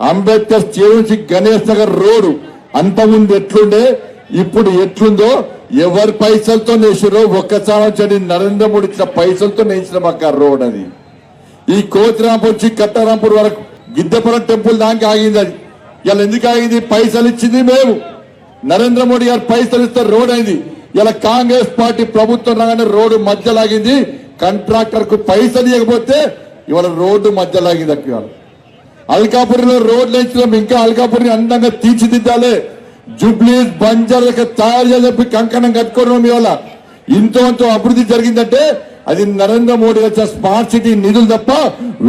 Ambedkar stadium నుంచి Ganesh Nagar road. అంతకుముందు ఎట్లుండే? ఇప్పుడు ఎట్లుందో? ఎవరి పైసలతో నేసిరో ఒక్కసారి చెడి నరేంద్ర మోడీ ఇచ్చిన పైసలతో నేసిన మాకు రోడ్ అది. ఈ కోతిరాంపూర్ నుంచి కట్టారాంపూర్ వరకు గిద్దపురం టెంపుల్ దానికి ఆగింది అది. ఇలా ఎందుకు ఆగింది? పైసలు ఇచ్చింది మేము. నరేంద్ర మోడీ గారు పైసలు ఇస్తే రోడ్ అయింది. ఇలా కాంగ్రెస్ పార్టీ ప్రభుత్వం రాగానే రోడ్డు మధ్య లాగింది కాంట్రాక్టర్కు పైసలు ఇవ్వకపోతే ఇవాళ రోడ్డు మధ్య లాగింది అక్కడ. ఇవాళ. అల్కాపురిలో రోడ్లు వేయించడం ఇంకా అల్కాపురిని అందంగా తీర్చిదిద్దాలి. జుబ్లీస్ బంజర్లకు తయారు చేసి చెప్పి కంకణం కట్టుకోవడం ఇవాళ ఇంతో అంతో అభివృద్ధి జరిగిందంటే అది నరేంద్ర మోడీ వచ్చే స్మార్ట్ సిటీ నిధులు తప్ప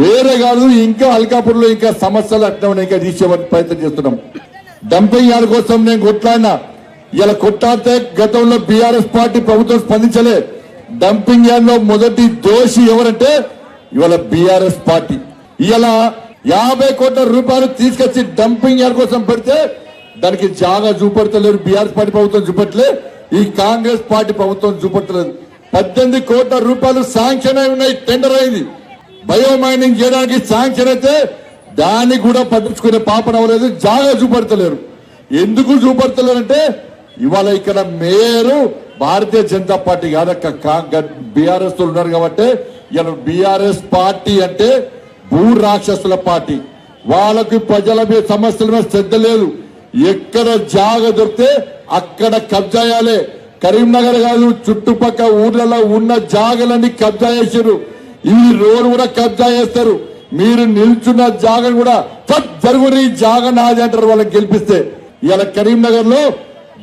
వేరే కాదు. ఇంకా అల్కాపూర్లో ఇంకా సమస్యలు అట్లా ఇంకా తీసే ప్రయత్నం చేస్తున్నాం. డంపింగ్ యార్డ్ కోసం నేను కొట్లాడినా. ఇలా కొట్లాడితే గతంలో బీఆర్ఎస్ పార్టీ ప్రభుత్వం స్పందించలే. డంపింగ్ యార్డ్లో మొదటి దోషి ఎవరంటే ఇవాళ బీఆర్ఎస్ పార్టీ. ఇలా యాభై కోట్ల రూపాయలు తీసుకొచ్చి డంపింగ్ యార్డ్ కోసం పెడితే దానికి జాగా చూపెడతలేరు బీఆర్ఎస్ పార్టీ ప్రభుత్వం చూపట్లే ఈ కాంగ్రెస్ పార్టీ ప్రభుత్వం చూపట్లేదు పద్దెనిమిది కోట్ల రూపాయలు శాంక్షన్ అయి ఉన్నాయి టెండర్ అయింది. బయో మైనింగ్ చేయడానికి శాంక్షన్ అయితే దాన్ని కూడా పట్టించుకునే పాపన అవ్వలేదు జాగా చూపెడతలేరు. ఎందుకు చూపెడతలేరంటే ఇవాళ ఇక్కడ మేయరు భారతీయ జనతా పార్టీ కాదక్క బీఆర్ఎస్తో ఉన్నారు కాబట్టి ఇలా బీఆర్ఎస్ పార్టీ అంటే భూ రాక్షసుల పార్టీ. వాళ్ళకి ప్రజల మీద సమస్యల మీద శ్రద్ధ లేదు. ఎక్కడ జాగ దొరికితే అక్కడ కబ్జా చేయాలి. కరీంనగర్ కాదు చుట్టుపక్కల ఊర్లలో ఉన్న జాగలన్నీ కబ్జా చేశారు ఈ రోడ్ కూడా కబ్జా చేస్తారు. మీరు నిల్చున్న జాగను కూడా "ఫట్ జరుగురు ఈ జాగ నాది అంటారు వాళ్ళకి గెలిపిస్తే. ఇలా కరీంనగర్లో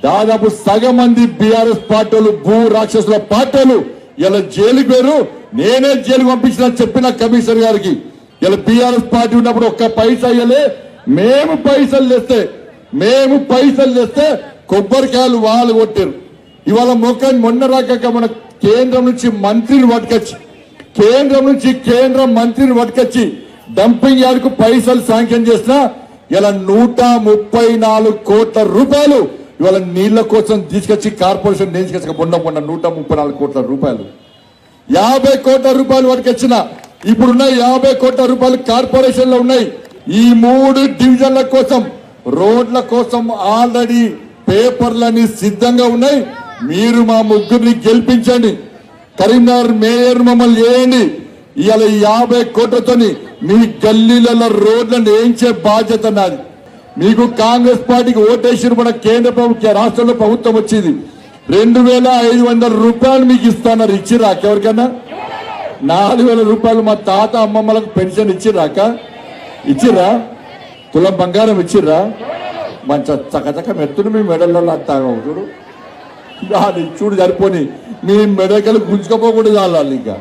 దాదాపు సగం మంది బీఆర్ఎస్ పార్టీలు భూ రాక్షసుల పార్టీలు ఇలా జైలు పేరు నేనే జైలు పంపించిన చెప్పిన కమిషనర్ గారికి. ఇలా బీఆర్ఎస్ పార్టీ ఉన్నప్పుడు ఒక్క పైసా అయ్యలే మేము పైసలు తెస్తే మేము పైసలు తెస్తే కొబ్బరికాయలు వాళ్ళు కొట్టారు ఇవాళ మొక్క మొన్న రాక మన కేంద్రం నుంచి మంత్రిని పట్టుకొచ్చి కేంద్రం నుంచి కేంద్ర మంత్రిని పట్టుకొచ్చి డంపింగ్ యార్డ్కు పైసలు శాంక్షన్ చేసిన ఇలా నూట ముప్పై నాలుగు కోట్ల రూపాయలు ఇవాళ నీళ్ళ కోసం తీసుకొచ్చి కార్పొరేషన్ తీసుకొచ్చి మొన్న మొన్న నూట ముప్పై నాలుగు కోట్ల రూపాయలు. యాభై కోట్ల రూపాయలు పట్టుకొచ్చిన ఇప్పుడున్న యాభై కోట్ల రూపాయలు కార్పొరేషన్లో ఉన్నాయి. ఈ మూడు డివిజన్ల కోసం రోడ్ల కోసం ఆల్రెడీ పేపర్లని సిద్ధంగా ఉన్నాయి. మీరు మా ముగ్గురిని గెలిపించండి. కరీంనగర్ మేయర్ మమ్మల్ని వేయండి ఇవాళ యాభై కోట్లతోని మీ గల్లీలలో రోడ్లను వేయించే బాధ్యత నాది. మీకు కాంగ్రెస్ పార్టీకి ఓటేసిన మన కేంద్ర ప్రభుత్వ రాష్ట్రంలో ప్రభుత్వం వచ్చింది. రెండు వేల ఐదు వందల రూపాయలు మీకు ఇస్తాన్నారు ఇచ్చిరాక ఎవరికైనా నాలుగు వేల రూపాయలు మా తాత అమ్మమ్మలకు పెన్షన్ ఇచ్చిరాక ఇచ్చిర్రా? తులం బంగారం ఇచ్చిర్రా? మంచి చకచక మెత్తుడు మీ మెడల్లో అంతాగా చూడు. అది చూడు సరిపోని. మీ మెడకలు గుంజుకపోకూడదు వాళ్ళు ఇంకా.